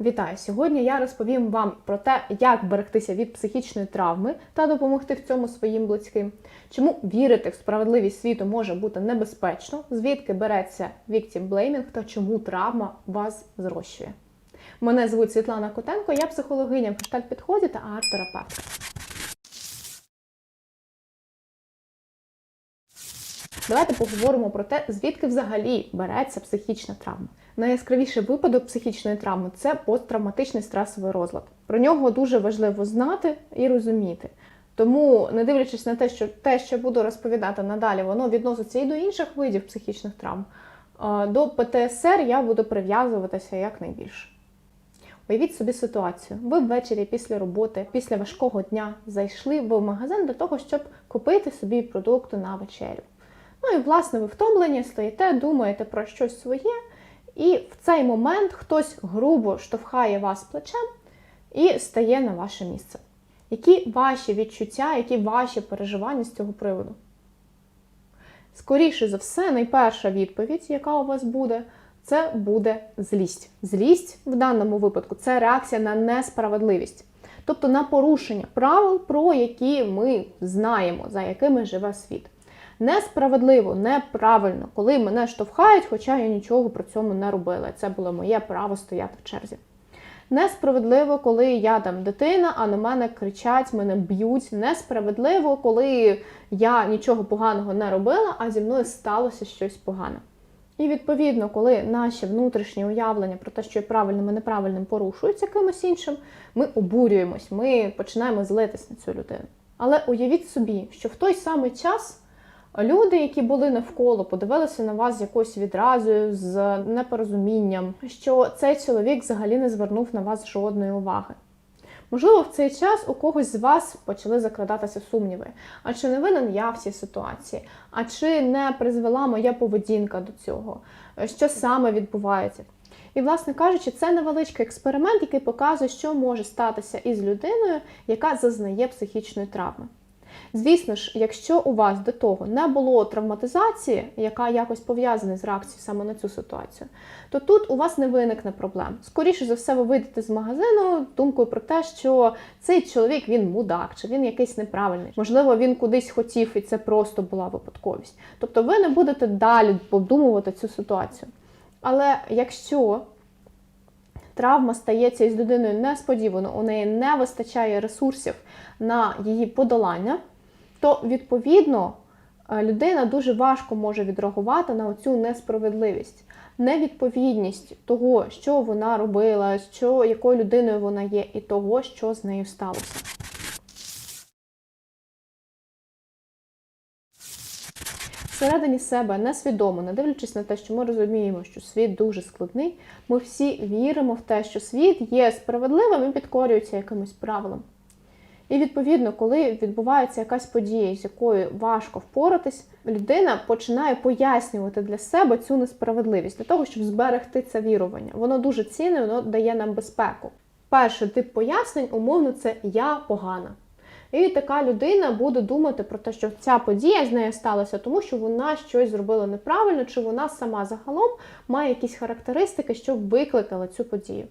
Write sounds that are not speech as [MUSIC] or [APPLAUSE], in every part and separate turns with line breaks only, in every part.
Вітаю! Сьогодні я розповім вам про те, як берегтися від психічної травми та допомогти в цьому своїм близьким, чому вірити в справедливість світу може бути небезпечно, звідки береться victim blaming та чому травма вас зрощує. Мене звуть Світлана Котенко, я психологиня в гештальт-підході та арт-терапевтка. Давайте поговоримо про те, звідки взагалі береться психічна травма. Найяскравіший випадок психічної травми це посттравматичний стресовий розлад. Про нього дуже важливо знати і розуміти. Тому, не дивлячись на те, що те, що буду розповідати надалі, воно відноситься і до інших видів психічних травм. До ПТСР я буду прив'язуватися якнайбільше. Уявіть собі ситуацію. Ви ввечері після роботи, після важкого дня зайшли в магазин для того, щоб купити собі продукти на вечерю. Ну і, власне, ви втомлені, стоїте, думаєте про щось своє, і в цей момент хтось грубо штовхає вас плечем і стає на ваше місце. Які ваші відчуття, які ваші переживання з цього приводу? Скоріше за все, найперша відповідь, яка у вас буде, це буде злість. Злість в даному випадку це реакція на несправедливість, тобто на порушення правил, про які ми знаємо, за якими живе світ. Несправедливо, неправильно, коли мене штовхають, хоча я нічого при цьому не робила. Це було моє право стояти в черзі. Несправедливо, коли я там дитина, а на мене кричать, мене б'ють. Несправедливо, коли я нічого поганого не робила, а зі мною сталося щось погане. І відповідно, коли наші внутрішні уявлення про те, що є правильним і неправильним порушуються кимось іншим, ми обурюємось, ми починаємо злитись на цю людину. Але уявіть собі, що в той самий час люди, які були навколо, подивилися на вас з якоюсь відразою, з непорозумінням, що цей чоловік взагалі не звернув на вас жодної уваги. Можливо, в цей час у когось з вас почали закрадатися сумніви. А чи не винен я в цій ситуації? А чи не призвела моя поведінка до цього? Що саме відбувається? І, власне кажучи, це невеличкий експеримент, який показує, що може статися із людиною, яка зазнає психічної травми. Звісно ж, якщо у вас до того не було травматизації, яка якось пов'язана з реакцією саме на цю ситуацію, то тут у вас не виникне проблем. Скоріше за все, ви вийдете з магазину думкою про те, що цей чоловік він мудак, чи він якийсь неправильний. Можливо, він кудись хотів, і це просто була випадковість. Тобто ви не будете далі подумувати цю ситуацію. Але якщо травма стається із людиною несподівано, у неї не вистачає ресурсів на її подолання, то відповідно е, людина дуже важко може відреагувати на цю несправедливість, невідповідність того, що вона робила, що, якою людиною вона є, і того, що з нею сталося. Всередині себе несвідомо, не дивлячись на те, що ми розуміємо, що світ дуже складний, ми всі віримо в те, що світ є справедливим і підкорюється якимось правилам. І відповідно, коли відбувається якась подія, з якою важко впоратись, людина починає пояснювати для себе цю несправедливість для того, щоб зберегти це вірування. Воно дуже цінне, воно дає нам безпеку. Перший тип пояснень, умовно, це я погана. І така людина буде думати про те, що ця подія з нею сталася, тому що вона щось зробила неправильно, чи вона сама загалом має якісь характеристики, що викликали цю подію.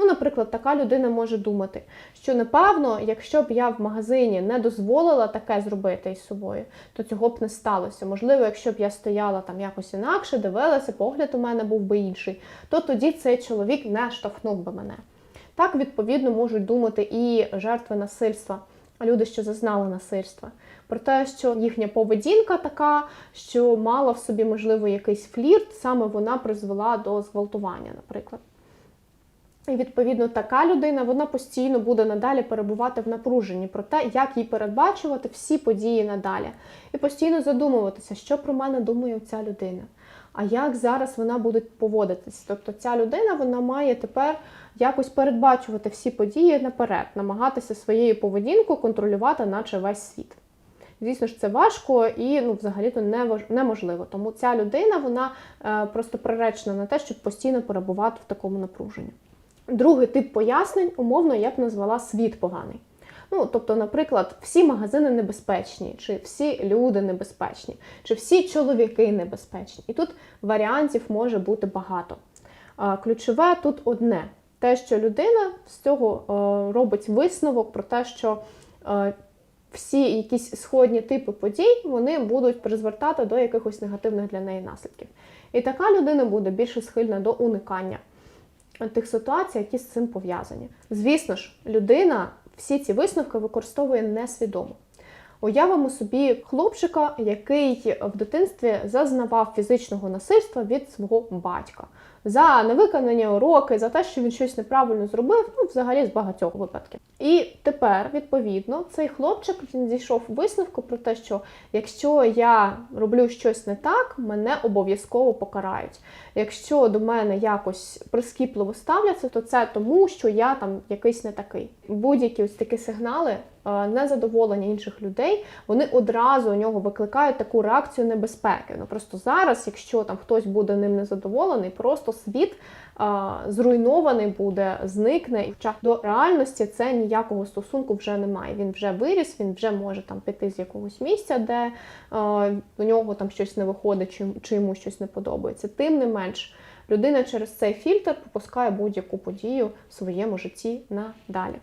Ну, наприклад, така людина може думати, що напевно, якщо б я в магазині не дозволила таке зробити із собою, то цього б не сталося. Можливо, якщо б я стояла там якось інакше, дивилася, погляд у мене був би інший, то тоді цей чоловік не штовхнув би мене. Так, відповідно, можуть думати і жертви насильства, люди, що зазнали насильства. Про те, що їхня поведінка така, що мала в собі, можливо, якийсь флірт, саме вона призвела до зґвалтування, наприклад. І відповідно така людина вона постійно буде надалі перебувати в напруженні про те, як їй передбачувати всі події надалі, і постійно задумуватися, що про мене думає ця людина. А як зараз вона буде поводитись? Тобто ця людина вона має тепер якось передбачувати всі події наперед, намагатися своєю поведінкою контролювати, наче весь світ. Звісно ж, це важко і ну, взагалі-то неможливо. Тому ця людина вона е, просто приречена на те, щоб постійно перебувати в такому напруженні. Другий тип пояснень, умовно, я б назвала світ поганий. Ну, тобто, наприклад, всі магазини небезпечні, чи всі люди небезпечні, чи всі чоловіки небезпечні. І тут варіантів може бути багато. Ключове тут одне: те, що людина з цього е, робить висновок про те, що е, всі якісь сходні типи подій вони будуть призвертати до якихось негативних для неї наслідків. І така людина буде більше схильна до уникання тих ситуацій, які з цим пов'язані. Звісно ж, людина всі ці висновки використовує несвідомо. Уявимо собі хлопчика, який в дитинстві зазнавав фізичного насильства від свого батька за невиконані уроки, за те, що він щось неправильно зробив, ну взагалі з багатьох випадків. І тепер, відповідно, цей хлопчик він дійшов висновку про те, що якщо я роблю щось не так, мене обов'язково покарають. Якщо до мене якось прискіпливо ставляться, то це тому, що я там якийсь не такий. Будь-які ось такі сигнали незадоволення інших людей, вони одразу у нього викликають таку реакцію небезпеки. Ну просто зараз, якщо там хтось буде ним незадоволений, просто світ а, зруйнований буде, зникне, і хоча до реальності це ніякого стосунку вже немає. Він вже виріс, він вже може там піти з якогось місця, де а, у нього там щось не виходить, чи, чи йому щось не подобається. Тим не менш, людина через цей фільтр пропускає будь-яку подію в своєму житті надалі.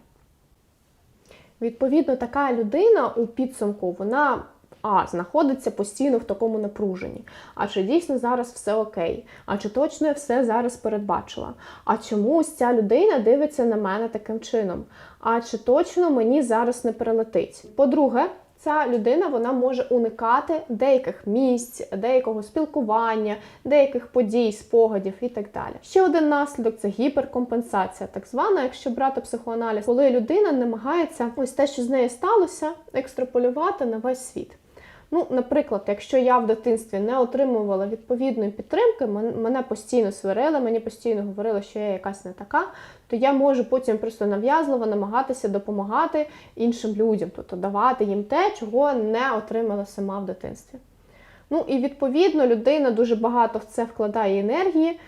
Відповідно, така людина у підсумку вона а знаходиться постійно в такому напруженні. А чи дійсно зараз все окей? А чи точно я все зараз передбачила? А чомусь ця людина дивиться на мене таким чином? А чи точно мені зараз не прилетить? По-друге, ця людина вона може уникати деяких місць, деякого спілкування, деяких подій, спогадів і так далі. Ще один наслідок це гіперкомпенсація, так звана, якщо брати психоаналіз, коли людина намагається ось те, що з нею сталося, екстраполювати на весь світ. Ну, наприклад, якщо я в дитинстві не отримувала відповідної підтримки, мене постійно сварили, мені постійно говорили, що я якась не така, то я можу потім просто нав'язливо намагатися допомагати іншим людям, тобто давати їм те, чого не отримала сама в дитинстві. Ну і відповідно людина дуже багато в це вкладає енергії.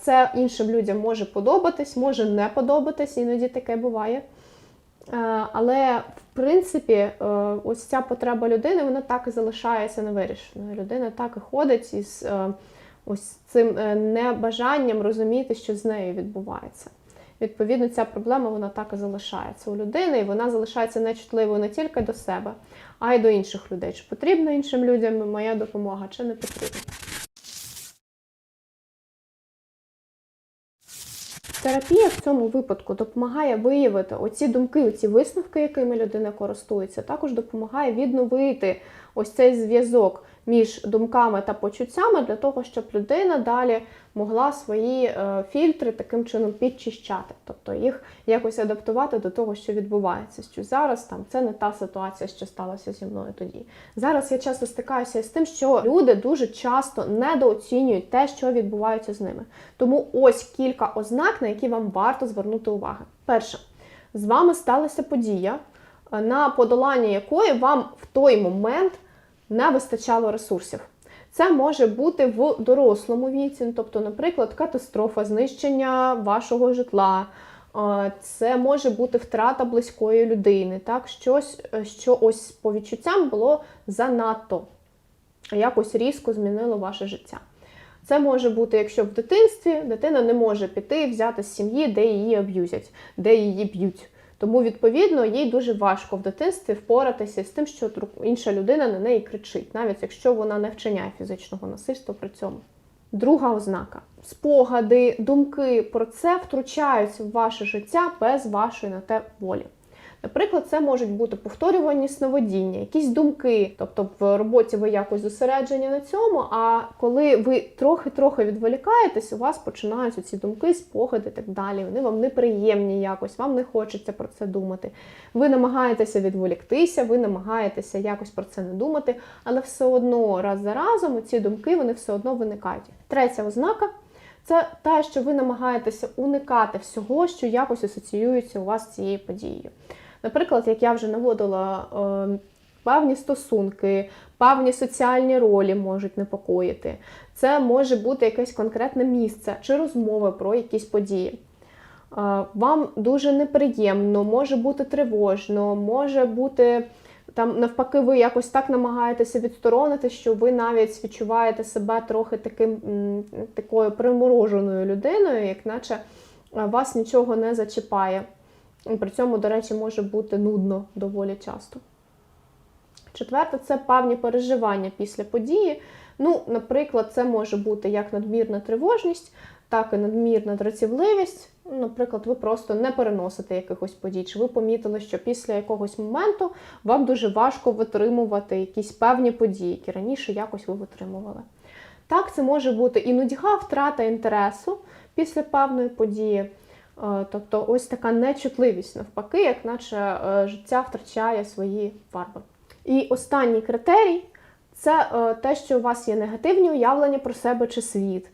Це іншим людям може подобатись, може не подобатись, іноді таке буває. Е, але в принципі, е, ось ця потреба людини вона так і залишається невирішеною. Людина так і ходить із е, ось цим небажанням розуміти, що з нею відбувається. Відповідно, ця проблема вона так і залишається у людини, і вона залишається нечутливою не тільки до себе, а й до інших людей. Чи потрібна іншим людям моя допомога, чи не потрібна. Терапія в цьому випадку допомагає виявити оці думки, оці висновки, якими людина користується, також допомагає відновити ось цей зв'язок між думками та почуттями для того, щоб людина далі могла свої е, фільтри таким чином підчищати, тобто їх якось адаптувати до того, що відбувається. Що зараз там це не та ситуація, що сталося зі мною тоді. Зараз я часто стикаюся з тим, що люди дуже часто недооцінюють те, що відбувається з ними. Тому ось кілька ознак, на які вам варто звернути увагу. Перше, з вами сталася подія, на подолання якої вам в той момент не вистачало ресурсів. Це може бути в дорослому віці, ну, тобто, наприклад, катастрофа, знищення вашого житла. Це може бути втрата близької людини, так? щось, що ось по відчуттям було занадто, якось різко змінило ваше життя. Це може бути, якщо в дитинстві дитина не може піти взяти з сім'ї, де її аб'юзять, де її б'ють. Тому, відповідно, їй дуже важко в дитинстві впоратися з тим, що інша людина на неї кричить, навіть якщо вона не вчиняє фізичного насильства при цьому. Друга ознака: спогади, думки про це втручаються в ваше життя без вашої на те волі. Наприклад, це можуть бути повторювані сновидіння, якісь думки, тобто в роботі ви якось зосереджені на цьому. А коли ви трохи-трохи відволікаєтесь, у вас починаються ці думки, спогади і так далі. Вони вам неприємні якось, вам не хочеться про це думати. Ви намагаєтеся відволіктися, ви намагаєтеся якось про це не думати, але все одно раз за разом ці думки вони все одно виникають. Третя ознака. Це те, що ви намагаєтеся уникати всього, що якось асоціюється у вас з цією подією. Наприклад, як я вже наводила, е, певні стосунки, певні соціальні ролі можуть непокоїти. Це може бути якесь конкретне місце чи розмови про якісь події. Е, вам дуже неприємно, може бути тривожно, може бути. Там, навпаки, ви якось так намагаєтеся відсторонити, що ви навіть відчуваєте себе трохи таким такою примороженою людиною, як наче е, вас нічого не зачіпає. І При цьому, до речі, може бути нудно доволі часто. Четверте, це певні переживання після події. Ну, наприклад, це може бути як надмірна тривожність, так і надмірна дратівливість. Наприклад, ви просто не переносите якихось подій, чи ви помітили, що після якогось моменту вам дуже важко витримувати якісь певні події, які раніше якось ви витримували. Так, це може бути і нудьга, втрата інтересу після певної події. Е, Тобто ось така нечутливість навпаки, як наче е, життя втрачає свої фарби. І останній критерій це е, те, що у вас є негативні уявлення про себе чи світ.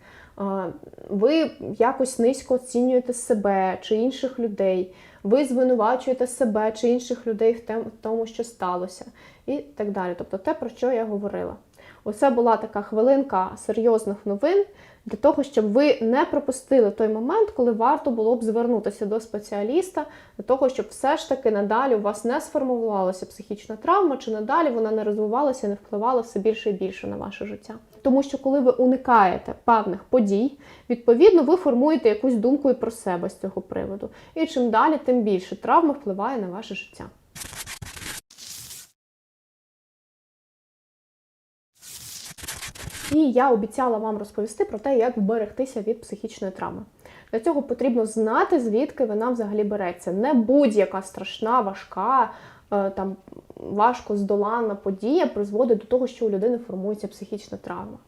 Ви якось низько оцінюєте себе чи інших людей, ви звинувачуєте себе чи інших людей в тому, що сталося, і так далі. Тобто те, про що я говорила. Оце була така хвилинка серйозних новин для того, щоб ви не пропустили той момент, коли варто було б звернутися до спеціаліста, для того, щоб все ж таки надалі у вас не сформувалася психічна травма, чи надалі вона не розвивалася, не впливала все більше і більше на ваше життя. Тому що коли ви уникаєте певних подій, відповідно ви формуєте якусь думку і про себе з цього приводу. І чим далі, тим більше травма впливає на ваше життя. І я обіцяла вам розповісти про те, як вберегтися від психічної травми. Для цього потрібно знати, звідки вона взагалі береться. Не будь-яка страшна, важка, е, там важко здолана подія призводить до того, що у людини формується психічна травма.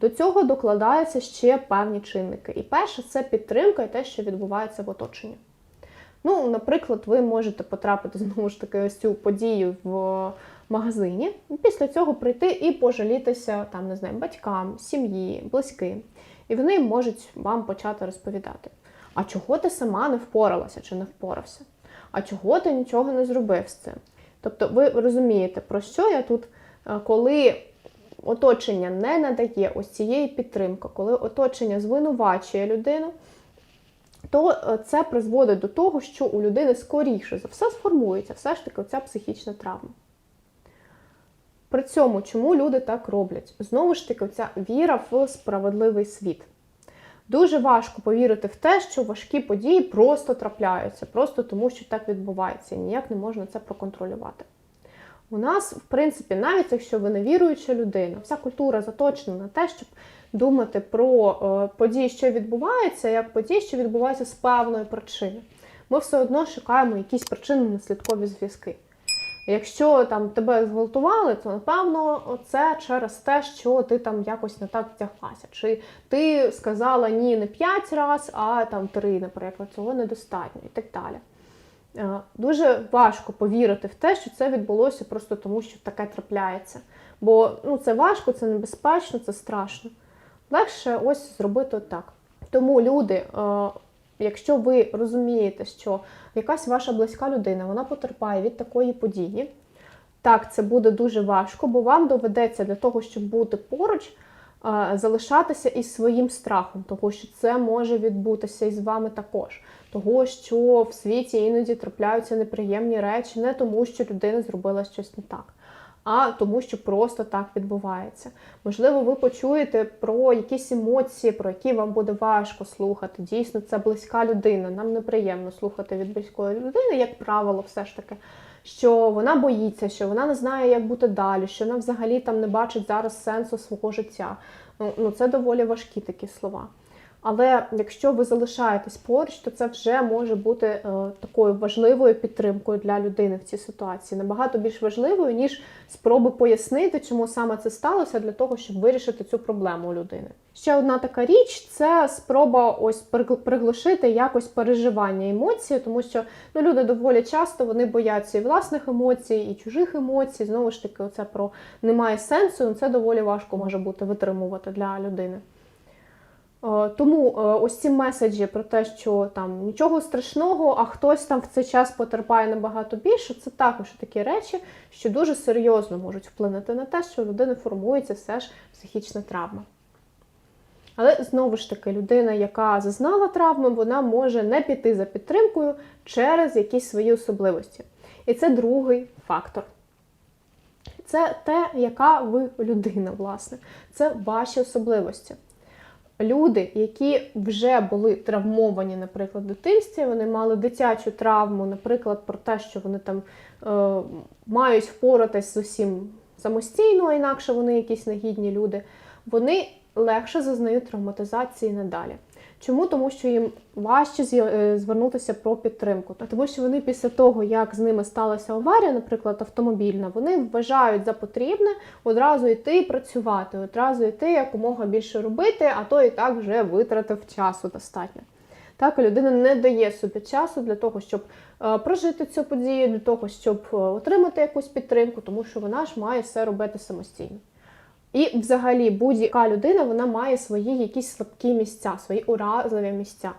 До цього докладаються ще певні чинники. І перше це підтримка і те, що відбувається в оточенні. Ну, наприклад, ви можете потрапити [LAUGHS] знову ж таки ось цю подію в магазині, після цього прийти і пожалітися там, не знаю, батькам, сім'ї, близьким. І вони можуть вам почати розповідати: а чого ти сама не впоралася чи не впорався? А чого ти нічого не зробив з цим? Тобто, ви розумієте, про що я тут, Е, коли оточення не надає ось цієї підтримки, коли оточення звинувачує людину, то е, це призводить до того, що у людини скоріше за все сформується все ж таки оця психічна травма. При цьому, чому люди так роблять? Знову ж таки, ця віра в справедливий світ. Дуже важко повірити в те, що важкі події просто трапляються, просто тому, що так відбувається, і ніяк не можна це проконтролювати. У нас, в принципі, навіть якщо ви не віруюча людина, вся культура заточена на те, щоб думати про е, події, що відбуваються, як події, що відбуваються з певної причини. Ми все одно шукаємо якісь причинно-наслідкові зв'язки. Якщо там тебе зґвалтували, то напевно це через те, що ти там якось не так втяглася. Чи ти сказала ні не 5 разів, а там 3, наприклад, цього недостатньо і так далі. Е, Дуже важко повірити в те, що це відбулося просто тому, що таке трапляється. Бо ну, це важко, це небезпечно, це страшно. Легше ось зробити так. Тому люди, е, якщо ви розумієте, що якась ваша близька людина вона потерпає від такої події, так, це буде дуже важко, бо вам доведеться для того, щоб бути поруч, е, залишатися із своїм страхом, того, що це може відбутися і з вами також. Того, що в світі іноді трапляються неприємні речі, не тому, що людина зробила щось не так, а тому, що просто так відбувається. Можливо, ви почуєте про якісь емоції, про які вам буде важко слухати. Дійсно, це близька людина. Нам неприємно слухати від близької людини, як правило, все ж таки. Що вона боїться, що вона не знає, як бути далі, що вона взагалі там не бачить зараз сенсу свого життя. Ну, ну це доволі важкі такі слова. Але якщо ви залишаєтесь поруч, то це вже може бути е, такою важливою підтримкою для людини в цій ситуації, набагато більш важливою, ніж спроби пояснити, чому саме це сталося, для того, щоб вирішити цю проблему у людини. Ще одна така річ це спроба ось пригл- приглушити якось переживання емоцій, тому що ну, люди доволі часто вони бояться і власних емоцій, і чужих емоцій. Знову ж таки, оце про немає сенсу, ну, це доволі важко може бути витримувати для людини. Е, Тому е, ось ці меседжі про те, що там нічого страшного, а хтось там в цей час потерпає набагато більше, це також такі речі, що дуже серйозно можуть вплинути на те, що у людини формується все ж психічна травма. Але знову ж таки, людина, яка зазнала травми, вона може не піти за підтримкою через якісь свої особливості. І це другий фактор. Це те, яка ви людина, власне, це ваші особливості. Люди, які вже були травмовані, наприклад, в дитинстві, вони мали дитячу травму, наприклад, про те, що вони там е, мають впоратись з усім самостійно, а інакше вони якісь негідні люди, вони легше зазнають травматизації надалі. Чому? Тому що їм важче е, звернутися про підтримку. Тому що вони після того, як з ними сталася аварія, наприклад, автомобільна, вони вважають за потрібне одразу йти працювати, одразу йти якомога більше робити, а то і так вже витратив часу достатньо. Так, людина не дає собі часу для того, щоб е, прожити цю подію, для того, щоб е, отримати якусь підтримку, тому що вона ж має все робити самостійно. І взагалі будь-яка людина вона має свої якісь слабкі місця, свої уразливі місця.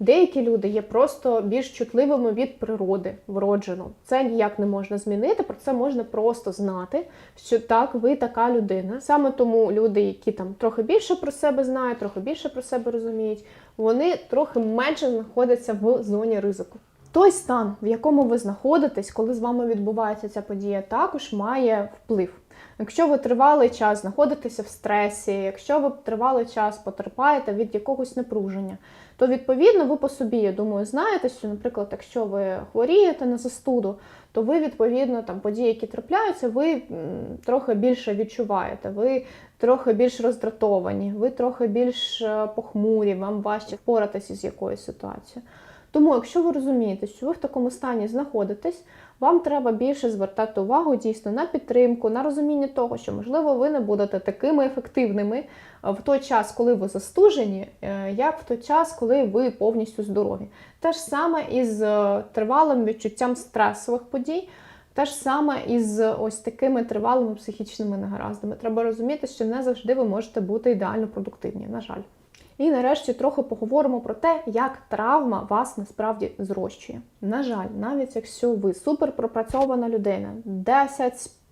Деякі люди є просто більш чутливими від природи вроджено. Це ніяк не можна змінити, про це можна просто знати, що так, ви така людина. Саме тому люди, які там трохи більше про себе знають, трохи більше про себе розуміють, вони трохи менше знаходяться в зоні ризику. Той стан, в якому ви знаходитесь, коли з вами відбувається ця подія, також має вплив. Якщо ви тривалий час знаходитеся в стресі, якщо ви тривалий час потерпаєте від якогось напруження, то відповідно ви по собі, я думаю, знаєте, що, наприклад, якщо ви хворієте на застуду, то ви відповідно там події, які трапляються, ви трохи більше відчуваєте, ви трохи більш роздратовані, ви трохи більш е, похмурі, вам важче впоратися з якоюсь ситуацією. Тому, якщо ви розумієте, що ви в такому стані знаходитесь, вам треба більше звертати увагу дійсно на підтримку, на розуміння того, що можливо ви не будете такими ефективними е, в той час, коли ви застужені, е, як в той час, коли ви повністю здорові. Те ж саме із е, тривалим відчуттям стресових подій. Те ж саме із ось такими тривалими психічними негараздами. Треба розуміти, що не завжди ви можете бути ідеально продуктивні, на жаль. І нарешті трохи поговоримо про те, як травма вас насправді зрощує. На жаль, навіть якщо ви суперпропрацьована людина,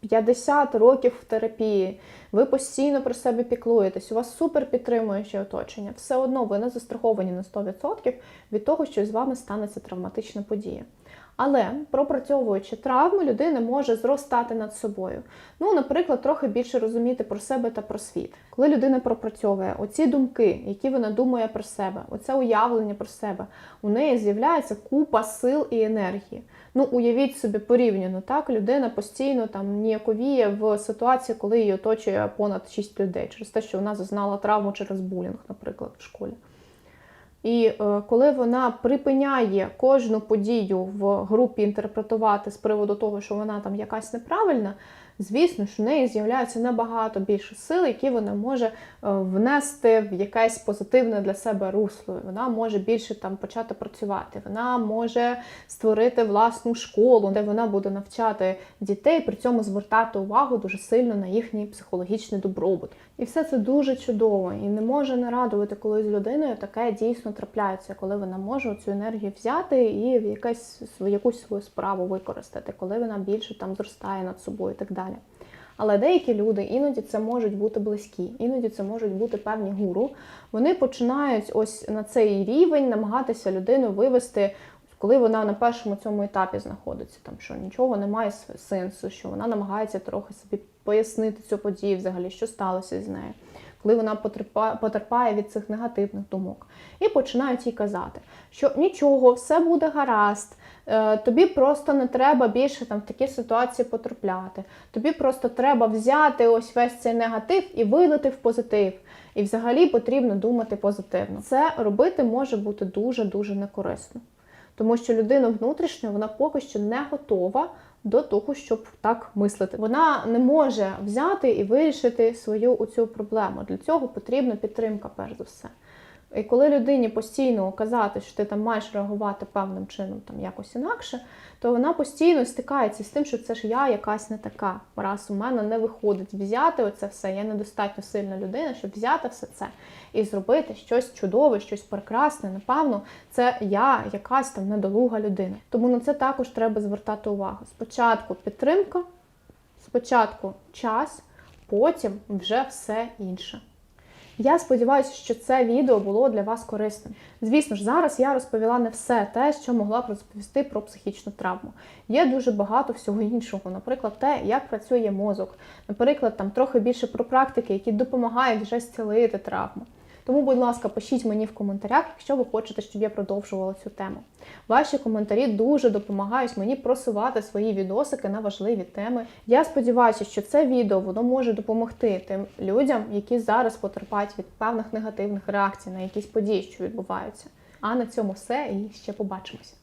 10-50 років в терапії, ви постійно про себе піклуєтесь, у вас супер підтримуюче оточення, все одно ви не застраховані на 100% від того, що з вами станеться травматична подія. Але пропрацьовуючи травму, людина може зростати над собою. Ну, наприклад, трохи більше розуміти про себе та про світ. Коли людина пропрацьовує оці думки, які вона думає про себе, оце уявлення про себе, у неї з'являється купа сил і енергії. Ну, уявіть собі порівняно, так людина постійно там ніяковіє в ситуації, коли її оточує понад 6 людей, через те, що вона зазнала травму через булінг, наприклад, в школі. І е, коли вона припиняє кожну подію в групі інтерпретувати з приводу того, що вона там якась неправильна, звісно, що в неї з'являється набагато більше сил, які вона може е, внести в якесь позитивне для себе русло. Вона може більше там почати працювати. Вона може створити власну школу, де вона буде навчати дітей, при цьому звертати увагу дуже сильно на їхній психологічний добробут. І все це дуже чудово. І не може не радувати, коли з людиною таке дійсно трапляється, коли вона може цю енергію взяти і в якась в якусь свою справу використати, коли вона більше там зростає над собою і так далі. Але деякі люди іноді це можуть бути близькі, іноді це можуть бути певні гуру. Вони починають ось на цей рівень намагатися людину вивести, коли вона на першому цьому етапі знаходиться, там що нічого немає сенсу, що вона намагається трохи собі пояснити цю подію, взагалі, що сталося з нею. Коли вона потерпає, від цих негативних думок, і починають їй казати, що нічого, все буде гаразд, е, тобі просто не треба більше там в такі ситуації потрапляти. Тобі просто треба взяти ось весь цей негатив і вилити в позитив. І взагалі потрібно думати позитивно. Це робити може бути дуже дуже некорисно. Тому що людина внутрішньо вона поки що не готова до того, щоб так мислити. Вона не може взяти і вирішити свою оцю проблему. Для цього потрібна підтримка, перш за все. І коли людині постійно казати, що ти там маєш реагувати певним чином, там якось інакше, то вона постійно стикається з тим, що це ж я якась не така. Раз у мене не виходить взяти оце все. Я недостатньо сильна людина, щоб взяти все це і зробити щось чудове, щось прекрасне. Напевно, це я якась там недолуга людина. Тому на це також треба звертати увагу. Спочатку підтримка, спочатку час, потім вже все інше. Я сподіваюся, що це відео було для вас корисним. Звісно ж, зараз я розповіла не все те, що могла б розповісти про психічну травму. Є дуже багато всього іншого, наприклад, те, як працює мозок, наприклад, там трохи більше про практики, які допомагають вже зцілити травму. Тому, будь ласка, пишіть мені в коментарях, якщо ви хочете, щоб я продовжувала цю тему. Ваші коментарі дуже допомагають мені просувати свої відосики на важливі теми. Я сподіваюся, що це відео воно може допомогти тим людям, які зараз потерпають від певних негативних реакцій на якісь події, що відбуваються. А на цьому все і ще побачимося.